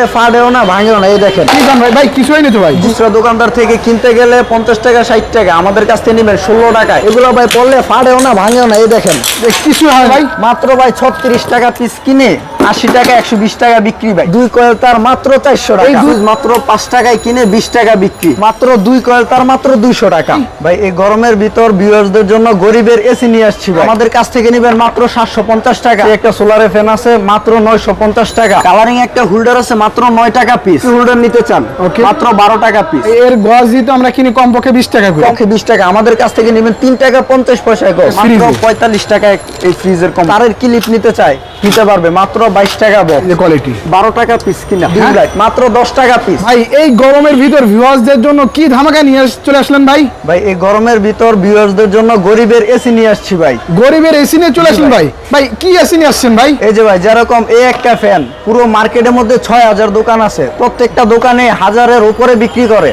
পড়লে ফাটেও না ভাঙেও না এই দেখেন। কি দাম ভাই? ভাই কিছু হয়নি তো ভাই? খুচরা দোকানদার থেকে কিনতে গেলে পঞ্চাশ টাকা ষাট টাকা আমাদের কাছ থেকে নেবেন ষোলো টাকা এগুলো ভাই পড়লে ফাটেও না ভাঙেও না এই দেখেন। যে কিছু হয় ভাই। মাত্র ভাই ছত্রিশ টাকা পিস কিনে আশি টাকা একশো বিশ টাকা বিক্রি ভাই। দুই কয়েল তার মাত্র চারশো টাকা। এই দুধ মাত্র পাঁচ টাকায় কিনে বিশ টাকা বিক্রি। মাত্র দুই কয়েল তার মাত্র দুইশো টাকা। ভাই এই গরমের ভিতর ভিউয়ার্সদের জন্য গরিবের এসি নিয়ে আসছি আমাদের কাছ থেকে নেবেন মাত্র সাতশো পঞ্চাশ টাকা। একটা সোলারে ফ্যান আছে মাত্র নয়শো পঞ্চাশ টাকা। কালারিং একটা হোল্ডার আছে মাত্র নয় টাকা পিস হোল্ডার নিতে চান? Okay. মাত্র বারো টাকা পিস এর গজ দিতে আমরা কিনি কমপক্ষে বিশ টাকা করে। পক্ষে বিশ টাকা। আমাদের কাছ থেকে নেবেন তিন টাকা পঞ্চাশ পয়সায় গো মাত্র। পঁয়তাল্লিশ টাকা এই ফ্রিজের কম। তারের ক্লিপ নিতে চায়? নিতে পারবে। মাত্র বাইশ টাকা বক্স। কোয়ালিটি বারো টাকা পিস কিনা। হ্যাঁ। মাত্র দশ টাকা পিস ভাই এই গরমের ভিতর ভিউয়ার্সদের জন্য কি ধামাকা নিয়ে চলে আসলেন ভাই? ভাই এই গরমের ভিতর ভিউয়ার্সদের জন্য গরিবের এসি নিয়ে আসছি ভাই। গরিবের এসি নিয়ে চলে আসলেন ভাই। ভাই। কি এসি নিয়ে আসছেন ভাই? এই যে ভাই যেরকম এই একটা ফ্যান পুরো মার্কেটের মধ্যে ছয় হাজার দোকান আছে। প্রত্যেকটা দোকানে হাজারের উপরে বিক্রি করে।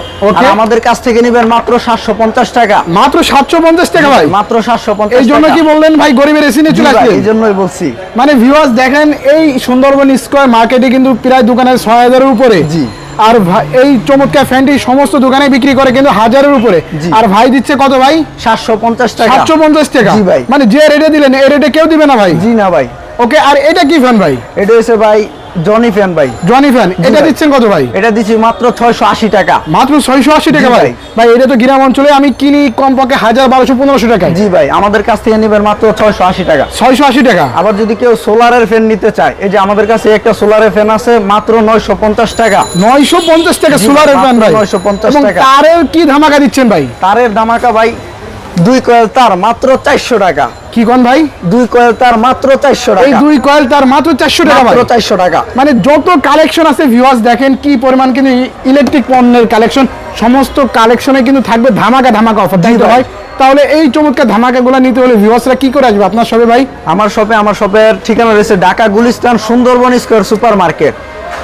আমাদের কাছ থেকে নেবেন মাত্র সাতশো পঞ্চাশ টাকা। মাত্র সাতশো পঞ্চাশ টাকা ভাই? মাত্র সাতশো পঞ্চাশ এই জন্য কি বললেন ভাই গরিবের এসি নিয়ে চলে আসলেন? এই জন্যই বলছি। মানে ভিউয়ার্স দেখেন এই সুন্দরবন স্কোয়ার মার্কেটে কিন্তু প্রায় দোকানে ছয় হাজারের উপরে। জি। আর এই চমৎকার ফ্যানটি সমস্ত দোকানে বিক্রি করে কিন্তু হাজারের উপরে। আর ভাই দিচ্ছে কত ভাই? সাতশো পঞ্চাশ টাকা। সাতশো পঞ্চাশ টাকা। ভাই। মানে যে রেটে দিলেন এই রেটে কেউ দিবে না ভাই? জি না ভাই। ওকে আর এটা কি ফ্যান ভাই? এটা হচ্ছে ভাই জনি ফ্যান ভাই। জনি ফ্যান এটা দিচ্ছেন কত ভাই? এটা দিচ্ছি মাত্র ছয়শো আশি টাকা। মাত্র ছয়শো আশি টাকা জি ভাই? ভাই। এটা তো গ্রাম অঞ্চলে আমি কিনি কমপক্ষে হাজার বারোশো পনেরোশো টাকায়। জি ভাই আমাদের কাছ থেকে নেবেন মাত্র ছয়শো আশি টাকা। ছয়শো আশি টাকা? আবার যদি কেউ সোলারের ফ্যান নিতে চায় এই যে আমাদের কাছে একটা সোলারের ফ্যান আছে মাত্র নয়শো পঞ্চাশ টাকা। নয়শো পঞ্চাশ টাকা জি, সোলারের ফ্যান ভাই। মাত্র 950 টাকা। তারের কি ধামাকা দিচ্ছেন ভাই? তারের দামাকা ভাই দুই কয়েল তার মাত্র চারশো টাকা। কি কোন ভাই? দুই কয়েল তার মাত্র চারশো এই টাকা দুই কয়েল তার মাত্র চারশো টাকা মাত্র চারশো টাকা। মানে যত কালেকশন আছে ভিউয়ার্স দেখেন কি পরিমাণ কিন্তু ইলেকট্রিক পণ্যের কালেকশন সমস্ত কালেকশনে কিন্তু থাকবে ধামাকা ধামাকা অফার তাই। ভাই। তাহলে এই চমৎকার ধামাকাগুলো নিতে হলে ভিউয়ার্সরা কি করে আসবে? আপনার সবে ভাই? আমার শপে আমার শপের ঠিকানা রয়েছে Dhaka Gulistan Sundarban square super market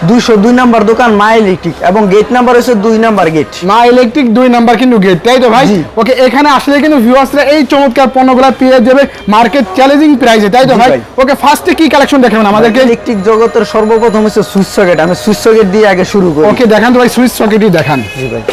দুইশো দুই নাম্বার দোকান মা ইলেকট্রিক এবং গেট নাম্বার হচ্ছে দুই নাম্বার গেট। মা ইলেকট্রিক দুই নাম্বার কিন্তু গেট তাই তো ভাই? ওকে এখানে আসলে কিন্তু ভিউয়ার্সরা এই চমৎকার পণ্যগুলো পেয়ে যাবে মার্কেট চ্যালেঞ্জিং প্রাইসে তাই তো ভাই। ওকে ফার্স্টে কি কালেকশন দেখাবেন আমাদেরকে? ইলেকট্রিক জগতের সর্বপ্রথম হচ্ছে সুইচ সকেট আমি সুইচ সকেট দিয়ে আগে শুরু করি। ওকে দেখান তো ভাই সুইচ সকেটই দেখান। জি ভাই।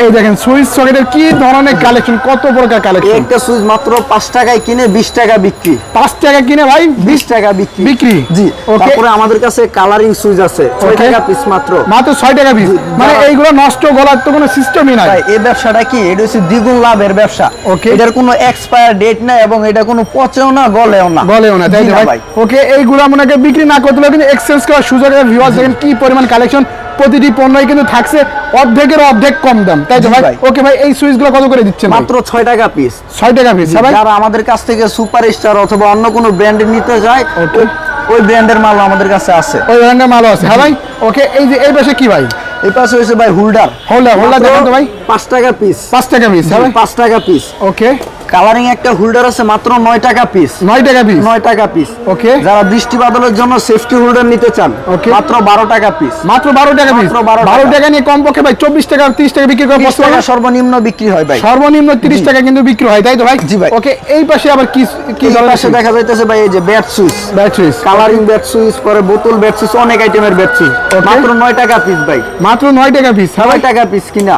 এই দেখেন সুইচ সকেটের কি ধরনের কালেকশন কত প্রকার কালেকশন একটা সুইচ মাত্র পাঁচ টাকায় কিনে বিশ টাকা বিক্রি। পাঁচ টাকা কিনে ভাই? বিশ টাকা বিক্রি। বিক্রি? জি। তারপরে আমাদের কাছে কালারিং সুইচ আছে। ছয় Okay. টাকা পিস মাত্র। মাত্র ছয় টাকা পিস মানে এইগুলো নষ্ট গলার তো কোনো সিস্টেমই নাই। ভাই এই ব্যবসাটা কি? এটা হচ্ছে দ্বিগুণ লাভের ব্যবসা। Okay. এটার কোনো এক্সপায়ার ডেট নাই এবং এটা কোনো পচেও না গলেও না। বলেও না তাই না ভাই? ওকে এইগুলো মনে বিক্রি না করতে কিন্তু এক্সচেঞ্জ করার সুযোগ ভিউয়ার্স দেখেন কি পরিমাণ কালেকশন প্রতিটি পণ্যই কিন্তু থাকছে অর্ধেকের অর্ধেক কম দাম। তাই তো ভাই। ওকে ভাই এই সুইচগুলো কত করে দিচ্ছেন মাত্র ছয় টাকা পিস ছয় টাকা পিস ভাই? যারা আমাদের কাছ থেকে সুপার স্টার অথবা অন্য কোনো ব্র্যান্ডের নিতে যায় Okay. ওই- ব্র্যান্ডের মাল আমাদের কাছে আছে। ওই ব্র্যান্ডের মাল আছে। হ্যাঁ ভাই? ওকে এই যে এই পাশে কি ভাই? এই পাশে হয়েছে ভাই হোল্ডার। হোল্ডার হোল্ডার দেখেন তো ভাই। পাঁচ টাকা পিস পাঁচ টাকা পিস হ্যাঁ ভাই? পাঁচ টাকা পিস ওকে। কালারিং একটা হোল্ডার আছে মাত্র নয় টাকা পিস নয় টাকা পিস নয় টাকা পিস ওকে যারা বৃষ্টি বাদলের জন্য সেফটি হোল্ডার নিতে চান. মাত্র বারো টাকা পিস মাত্র বারো টাকা পিস 12 বারো টাকা। নিয়ে কমপক্ষে ভাই চব্বিশ টাকা তিরিশ টাকা বিক্রি করে বসতে সর্বনিম্ন বিক্রি হয় ভাই। সর্বনিম্ন তিরিশ টাকা কিন্তু বিক্রি হয় তাই তো ভাই? জি ভাই। ওকে এই পাশে আবার কি কি পাশে দেখা যাইতেছে ভাই এই যে bat switch batteries colouring bat switch পরে বোতল ব্যাট সুইচ অনেক আইটেমের ব্যাট সুইচ মাত্র নয় টাকা পিস ভাই। মাত্র নয় টাকা পিস হ্যাঁ ভাই? নয় টাকা পিস কিনা।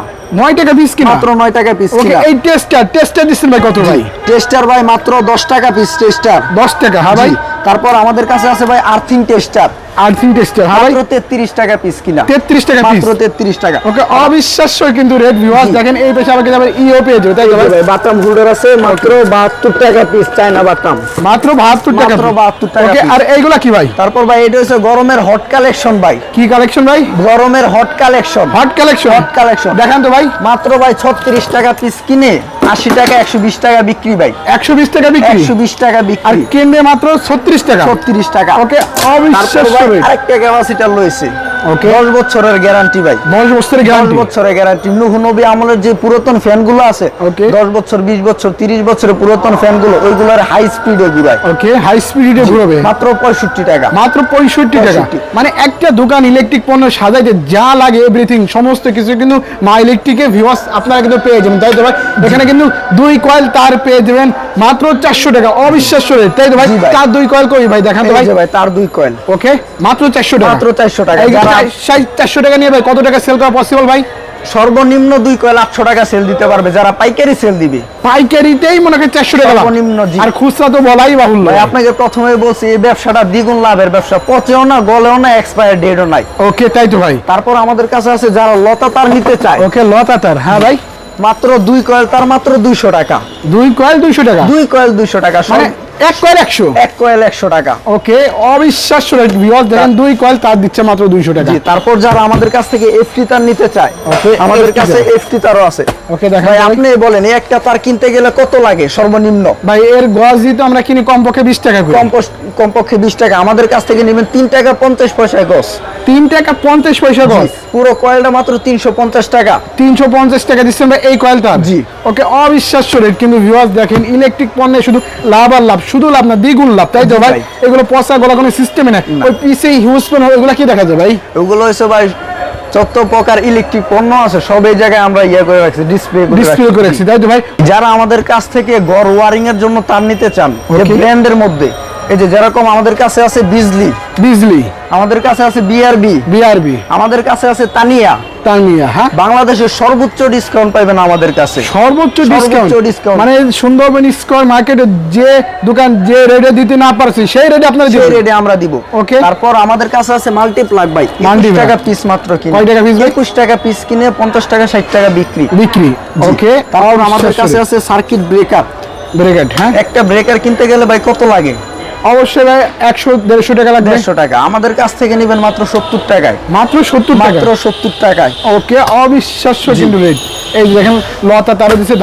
টাকা পিস কিনা? মাত্র টাকা পিস কিনা। এই টেস্টার টেস্টার দিচ্ছেন ভাই কত ভাই? টেস্টার ভাই মাত্র দশ টাকা পিস টেস্টার দশ টাকা হ্যাঁ ভাই। তারপর আমাদের কাছে আছে ভাই আর্থিং টেস্টার টেস্টার হ্যাঁ মাত্র টাকা পিস কিনা। তেত্রিশ টাকা পিস মাত্র তেত্রিশ টাকা। ওকে অবিশ্বাস্য কিন্তু রেট ভিউয়ার্স দেখেন এই পাশে আবার কিন্তু ইও পেয়ে যাবে তাই ভাই? ভাই বাটাম হোল্ডার আছে মাত্র বাহাত্তর টাকা পিস চায়না বাটাম মাত্র বাহাত্তর টাকা মাত্র 72 টাকা ওকে আর এইগুলা কি ভাই? তারপর ভাই এটা হচ্ছে গরমের হট কালেকশন ভাই। কি কালেকশন ভাই? গরমের hot collection hot collection hot collection দেখান তো ভাই। মাত্র ভাই ছত্রিশ টাকা পিস কিনে। আশি টাকা একশো বিশ টাকা বিক্রি ভাই। একশো বিশ টাকা বিক্রি? একশো বিশ টাকা আর বিক্রি কিনবে মাত্র ছত্রিশ টাকা? ছত্রিশ টাকা। Okay rate. আরেকটা ক্যাপাসিটার রয়েছে Okay. দশ বছরের গ্যারান্টি ভাই। দশ বছরের দশ গ্যারান্টি বছরের গ্যারান্টি নুহ নবী আমলের যে পুরাতন ফ্যানগুলো আছে Okay. দশ বছর বিশ বছর তিরিশ বছরের পুরাতন ফ্যানগুলো ওইগুলোর হাই স্পিডে ঘুরায়। ওকে হাই স্পিডে ঘুরবে। মাত্র পঁয়ষট্টি টাকা। মাত্র পঁয়ষট্টি টাকা। মানে একটা দোকান ইলেকট্রিক পণ্য সাজাইতে যা লাগে এভরিথিং সমস্ত কিছু কিন্তু মা ইলেকট্রিকে ভিউয়ার্স আপনারা কিন্তু পেয়ে যাবেন। তাই তো ভাই? এখানে কিন্তু দুই কয়েল তার পেয়ে যাবেন মাত্র চারশো টাকা। অবিশ্বাস্য রেট তাই তো ভাই? তার দুই কয়েল কই ভাই? দেখান তো ভাই। তার দুই কয়েল ওকে মাত্র চারশো টাকা। মাত্র চারশো টাকা। চারশো টাকা নিয়ে ভাই কত টাকা সেল করা পসিবল ভাই? সর্বনিম্ন দুই কয়েল আটশো টাকা সেল দিতে পারবে যারা পাইকারি সেল দিবে। পাইকারিতেই মনে করেন চারশো টাকা সর্বনিম্ন, আর খুচরা তো বলাই বাহুল্য। আপনাকে প্রথমে বলছি এই ব্যবসাটা দ্বিগুণ লাভের ব্যবসা পচেও না গলেও না এক্সপায়ার ডেটও নাই। ওকে তাই তো ভাই। তারপর আমাদের কাছে আছে যারা লতা তার নিতে চায়। ওকে লতা তার হ্যাঁ ভাই। মাত্র দুই কয়েল তার মাত্র দুইশো টাকা। দুই কয়েল দুইশো টাকা। দুই কয়েল দুইশো টাকা মানে এক কয়েল একশো। এক কয়েল একশো টাকা। ওকে অবিশ্বাস্য রেট দেখেন দুই কয়েল তার দিচ্ছে মাত্র দুইশো টাকা। তারপর যারা আমাদের কাছ থেকে এফটি তার নিতে চায় আমাদের কাছে এফটি তারও আছে। ওকে ভাই ভাই। আপনি বলেন একটা তার কিনতে গেলে কত লাগে সর্বনিম্ন? ভাই এর গজ দিতে আমরা কিনি কমপক্ষে বিশ টাকা করে। কমপক্ষে বিশ টাকা। আমাদের কাছ থেকে নেবেন তিন টাকা পঞ্চাশ পয়সায় গছ তিন টাকা পঞ্চাশ পয়সা গজ? পুরো কয়েলটা মাত্র তিনশো পঞ্চাশ টাকা। তিনশো পঞ্চাশ টাকা দিচ্ছেন ভাই এই কয়েল তার জি। ওকে অবিশ্বাস্য রেট কিন্তু ভিউয়ার্স দেখেন ইলেকট্রিক পণ্যে শুধু লাভ আর লাভ শুধু লাভ না দ্বিগুণ লাভ তাই তো ভাই। এগুলো পচা গলা কোনো সিস্টেমে না। ওই পিসে হিউজ পেন ওইগুলো কি দেখা যায় ভাই? ওগুলো হচ্ছে ভাই যত প্রকার ইলেকট্রিক পণ্য আছে সব এই জায়গায় আমরা ইয়ে করে রাখছি ডিসপ্লে ডিসপ্লে করে রাখছি তাই তো ভাই? যারা আমাদের কাছ থেকে ঘর ওয়ারিং এর জন্য তার নিতে চান ব্র্যান্ডের মধ্যে এই যে যেরকম আমাদের কাছে আছে বিজলি বিজলি আমাদের কাছে আছে বিআরবি বিআরবি আমাদের কাছে আছে তানিয়া। তানিয়া হ্যাঁ? বাংলাদেশের সর্বোচ্চ ডিসকাউন্ট পাইবেন আমাদের কাছে। সর্বোচ্চ ডিসকাউন্ট discount। মানে সুন্দরবন স্কোয়ার মার্কেটে যে দোকান যে রেটে দিতে না পারছি সেই রেটে আপনারা সেই রেটে আমরা দিব। ওকে তারপর আমাদের কাছে আছে মাল্টিপ্লাগ ভাই 21 plug। টাকা পিস মাত্র কিনে। কয় টাকা ভাই? 21 টাকা পিস কিনে 50 টাকা 60 টাকা বিক্রি। বিক্রি। ওকে তারপর আমাদের কাছে আছে সার্কিট ব্রেকার ব্রেকেট হ্যাঁ? একটা ব্রেকার কিনতে গেলে ভাই কত লাগে? অবশ্যই ভাই একশো দেড়শো টাকা লাগবে। দেড়শো টাকা। আমাদের কাছ থেকে নেবেন মাত্র সত্তর টাকায়। মাত্র সত্তর মাত্র সত্তর টাকায়। ওকে অবিশ্বাস্য কিন্তু রেট এই দেখেন লতা তারা দিচ্ছে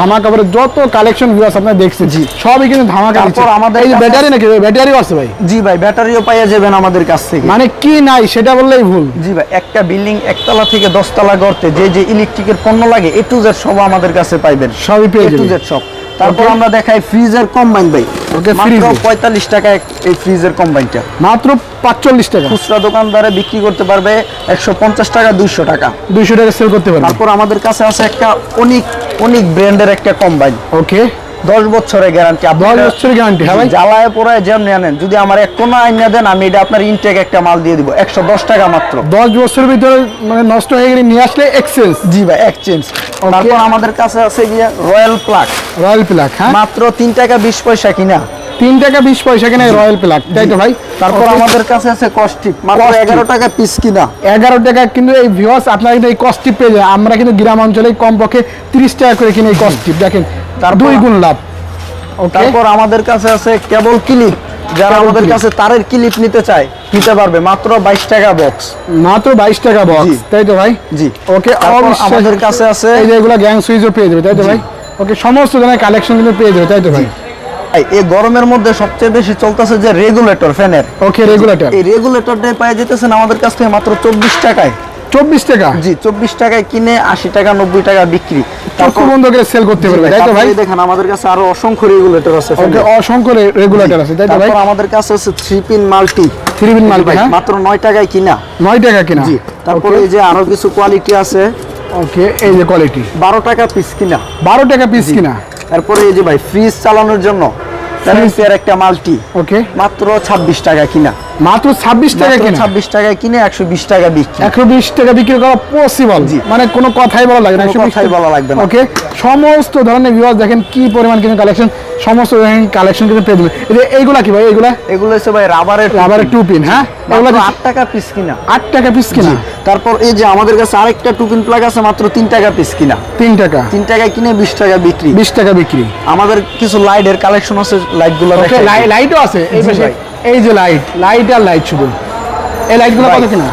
যত কালেকশন ভিউয়ার্স আপনারা দেখছেন জি। সবই কিন্তু ধামাকা তারপর আমাদের এই ব্যাটারি নাকি? ব্যাটারিও আছে ভাই। জি ভাই ব্যাটারিও পাইয়া যাবেন আমাদের কাছ থেকে। মানে কি নাই সেটা বললেই ভুল। জি ভাই একটা বিল্ডিং একতলা থেকে দশতলা করতে যে যে ইলেকট্রিকের পণ্য লাগে এ টু জেড সব আমাদের কাছে পাইবেন। সবই পেয়ে এ টু যাবেন। জেড সব। তারপর আমরা দেখাই ফ্রিজের কম্বাইন ভাই। ওকে মাত্র freezer। পঁয়তাল্লিশ টাকায় এই ফ্রিজের কম্বাইনটা মাত্র পাঁচচল্লিশ টাকা। খুচরা দোকানদারে বিক্রি করতে পারবে একশো পঞ্চাশ টাকা দুইশো টাকা। দুইশো টাকা সেল করতে পারবে। তারপর আমাদের কাছে আছে একটা অনেক অনেক ব্র্যান্ডের একটা কম্বাইন ওকে দশ বছরের গ্যারান্টি দশ বছরের গ্যারান্টি হ্যাঁ জ্বালায় পোড়ায় যেমন আনেন যদি আমার এক কোনো আইনা দেন আমি এটা আপনার ইনটেক একটা মাল দিয়ে দিব একশো দশ টাকা মাত্র। দশ বছরের ভিতরে মানে নষ্ট হয়ে গেলে নিয়ে আসলে এক্সচেঞ্জ জি ভাই এক্সচেঞ্জ তারপর আমাদের কাছে আছে গিয়ে রয়্যাল প্লাক রয়্যাল প্লাক হ্যাঁ? মাত্র তিন টাকা বিশ পয়সা কিনা। তিন টাকা বিশ পয়সা কিনে রয়্যাল প্লাক তাই তো ভাই? তারপর আমাদের কাছে আছে কস্টিক মাত্র এগারো টাকা পিস কিনা। এগারো টাকা কিন্তু এই ভিওস আপনারা কিন্তু এই কস্টিপ পেয়ে যায় আমরা কিন্তু গ্রাম অঞ্চলে কমপক্ষে তিরিশ টাকা করে কিনে এই কস্টিপ দেখেন তার দুই গুণ লাভ। তারপর আমাদের কাছে আছে কেবল ক্লিপ যারা আমাদের কাছে তারের ক্লিপ নিতে চায় নিতে পারবে। মাত্র বাইশ টাকা বক্স মাত্র বাইশ টাকা বক্স তাই তো ভাই? জি। ওকে আমাদের কাছে আছে এই যে এগুলো গ্যাং সুইচও পেয়ে যাবে তাই তো ভাই? ওকে সমস্ত ধরনের কালেকশন কিন্তু পেয়ে যাবে তাই তো ভাই? এই- গরমের মধ্যে সবচেয়ে বেশি চলতেছে যে রেগুলেটর ফ্যানের ওকে রেগুলেটর এই রেগুলেটরটা পাওয়া যেতেছেন আমাদের কাছ থেকে মাত্র চব্বিশ টাকায়। চব্বিশ টাকা? জি চব্বিশ টাকায় কিনে আশি টাকা নব্বই টাকা বিক্রি। চক্ষু বন্ধ করে সেল করতে পারবে? তাই তো ভাই? তারপরে দেখেন আমাদের কাছে আরও অসংখ্য রেগুলেটর আছে অসংখ্য রেগুলেটর আছে তাই তো ভাই? আমাদের কাছে আছে three pin multi three pin মাল মাত্র নয় টাকায় কিনা। নয় টাকা কিনা? জি তারপরে এই যে আরও কিছু কোয়ালিটি আছে। ওকে এই যে কোয়ালিটি বারো টাকা পিস কিনা। বারো টাকা পিস কিনা? তারপরে এই যে ভাই ফ্রিজ চালানোর জন্য। একটা মাল্টি ওকে মাত্র ছাব্বিশ টাকা কিনা। মাত্র ছাব্বিশ টাকা কিনা। ছাব্বিশ টাকায় কিনে একশো বিশ টাকা বিক্রি। একশো বিশ টাকা বিক্রি করা পসিবল মানে কোনো কথাই বলা লাগে না কথাই বলা লাগবে না। ওকে সমস্ত ধরনের ভিউয়ার্স দেখেন কি পরিমাণ কিন্তু কালেকশন সমস্ত কালেকশন কিন্তু পেয়ে এই এইগুলা কি ভাই এইগুলা? এগুলো হচ্ছে ভাই রাবারের রাবারের টু পিন হ্যাঁ? এগুলা মাত্র কি- আট টাকা পিস কিনা। আট টাকা পিস কিনা? তারপর এই যে আমাদের কাছে আরেকটা টুপিন প্লাগ আছে মাত্র তিন টাকা পিস কিনা। তিন টাকা। তিন টাকায় কিনে বিশ টাকা বিক্রি। বিশ টাকা বিক্রি। আমাদের কিছু লাইটের কালেকশন আছে লাইটগুলো ওকে লাইটও আছে। এই। এই যে লাইট লাইট আর লাইট শুধু। এই লাইটগুলো। কত কিনা?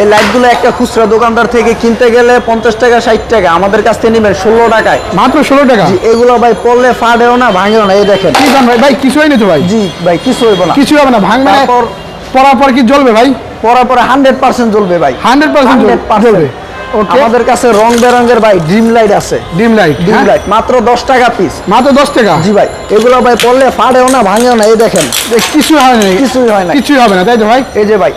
এই লাইটগুলো একটা খুচরা দোকানদার থেকে কিনতে গেলে পঞ্চাশ টাকা ষাট টাকা। আমাদের কাছ থেকে নেবেন ষোলো টাকায়। মাত্র ষোলো টাকা? জি এগুলো ভাই পড়লে ফাটেও না ভাঙেও না এই দেখেন। কি ভাই? ভাই কিছু হয়নি তো ভাই? জি ভাই কিছু হইব না। কিছু হবে না ভাঙবে তারপর পরার পর কি জ্বলবে ভাই? পরার পরে হান্ড্রেড পার্সেন্ট জ্বলবে ভাই। হান্ড্রেড পার্সেন্ট 100% জ্বলবে। আমাদের কাছে রং বেরঙের ভাই ড্রিম লাইট আছে। ডিম লাইট ড্রিম লাইট মাত্র দশ টাকা পিস মাত্র দশ টাকা? জি ভাই এগুলো ভাই পড়লে ফাটেও না ভাঙেও না এই দেখেন। কিছু হয় না। কিছুই হয় না। কিছুই হবে না তাই তো ভাই? এই যে ভাই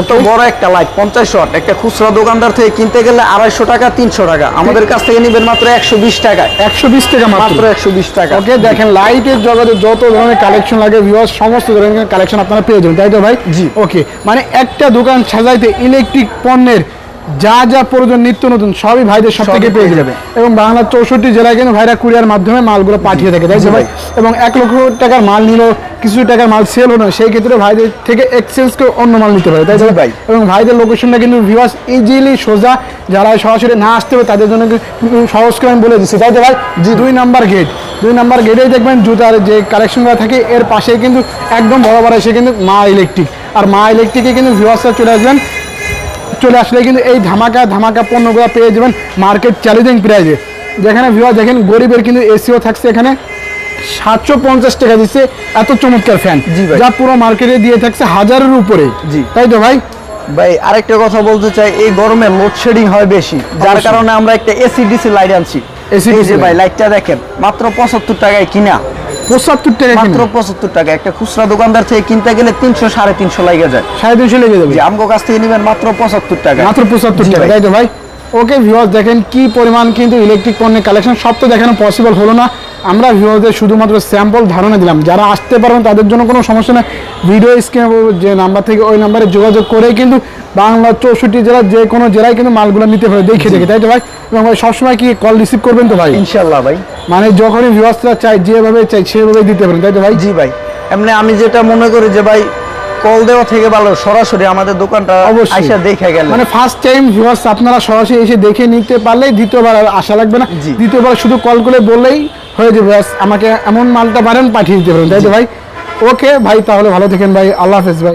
এত বড় একটা লাইট পঞ্চাশ ওয়াট একটা খুচরা দোকানদার থেকে কিনতে গেলে আড়াইশো টাকা তিনশো টাকা। আমাদের কাছ থেকে নিবেন মাত্র একশো বিশ টাকা একশো বিশ টাকা মাত্র। একশো বিশ টাকা। ওকে দেখেন লাইটের জগতে যত ধরনের কালেকশন লাগে ভিউয়ার্স সমস্ত ধরনের কালেকশন আপনারা পেয়ে যাবেন তাই তো ভাই? জি। ওকে মানে একটা দোকান সাজাইতে ইলেকট্রিক পণ্যের যা যা প্রয়োজন নিত্য নতুন সবই ভাইদের সব থেকে পেয়ে যাবে। এবং বাংলার চৌষট্টি জেলায় কিন্তু ভাইরা কুরিয়ার মাধ্যমে মালগুলো পাঠিয়ে থাকে তাই ভাই। এবং এক লক্ষ টাকার মাল নিল কিছু টাকার মাল সেল হলো সেই ক্ষেত্রে ভাইদের থেকে এক্সচেঞ্জ করে অন্য মাল নিতে পারে তাই ভাই। এবং ভাইদের লোকেশনটা কিন্তু ভিউয়ার্স ইজিলি সোজা যারা সরাসরি না আসতে হবে তাদের জন্য সহজ করে আমি বলে দিচ্ছি তাই ভাই জি দুই নাম্বার গেট দুই নাম্বার গেটেই দেখবেন জুতার যে কালেকশনগুলো থাকে এর পাশেই কিন্তু একদম বরাবর এসে কিন্তু মা ইলেকট্রিক আর মা ইলেকট্রিকে কিন্তু ভিউয়ার্সরা চলে আসবেন চলে আসলে কিন্তু এই ধামাকা ধামাকা পণ্যগুলো পেয়ে যাবেন মার্কেট চ্যালেঞ্জিং প্রাইজে যেখানে ভিউয়ার দেখেন গরিবের কিন্তু এসিও থাকছে এখানে। সাতশো পঞ্চাশ টাকা দিচ্ছে এত চমৎকার ফ্যান। যা পুরো মার্কেটে দিয়ে থাকছে হাজারের উপরে। জি। তাই তো ভাই? ভাই আরেকটা কথা বলতে চাই এই গরমে লোডশেডিং হয় বেশি। যার কারণে আমরা একটা এসি ডিসি লাইট আনছি। এসি DC ভাই লাইটটা দেখেন মাত্র পঁচাত্তর টাকায় কিনা। পঁচাত্তর টাকা মাত্র পঁচাত্তর টাকা। একটা খুচরা দোকানদার থেকে কিনতে গেলে তিনশো সাড়ে তিনশো লাগে যায়। সাড়ে তিনশো লেগে যাবে। আমগো কাছ থেকে নেবেন মাত্র পঁচাত্তর টাকা। মাত্র পঁচাত্তর টাকা। তাই তো ভাই? ওকে ভিউয়ার্স দেখেন কি পরিমাণ কিন্তু ইলেকট্রিক পণ্যের কালেকশন সব তো দেখানো পসিবল হলো না। আমরা ভিউয়ারদের শুধুমাত্র স্যাম্পল ধারণা দিলাম। যারা আসতে পারবেন তাদের জন্য কোনো সমস্যা নেই। ভিডিও স্ক্রিনে যে নাম্বার থেকে ওই নাম্বারে যোগাযোগ করেই কিন্তু বাংলা চৌষট্টি জেলার যে কোনো জেলায় কিন্তু মালগুলো নিতে পারে। দেখে দেখে। তাই তো ভাই? এবং ভাই সবসময় কি কল রিসিভ করবেন তো ভাই? ইনশাল্লাহ ভাই। মানে যখনই ভিউয়ার্সরা চাই যেভাবে চাই সেভাবে দিতে পারেন তাই তো ভাই? জি ভাই। এমনি আমি যেটা মনে করি যে ভাই কল দেওয়া থেকে ভালো সরাসরি আমাদের দোকানটা অবশ্যই। আইসা দেখে গেল। মানে ফার্স্ট টাইম ভিউয়ার্স আপনারা সরাসরি এসে দেখে নিতে পারলে দ্বিতীয়বার আর আশা লাগবে না। দ্বিতীয়বার শুধু কল করে বললেই হয়ে যাবে ব্যাস আমাকে এমন মালটা পারেন পাঠিয়ে দিতে পারেন তাই তো ভাই? ওকে ভাই তাহলে ভালো থাকেন ভাই। আল্লাহ হাফেজ ভাই।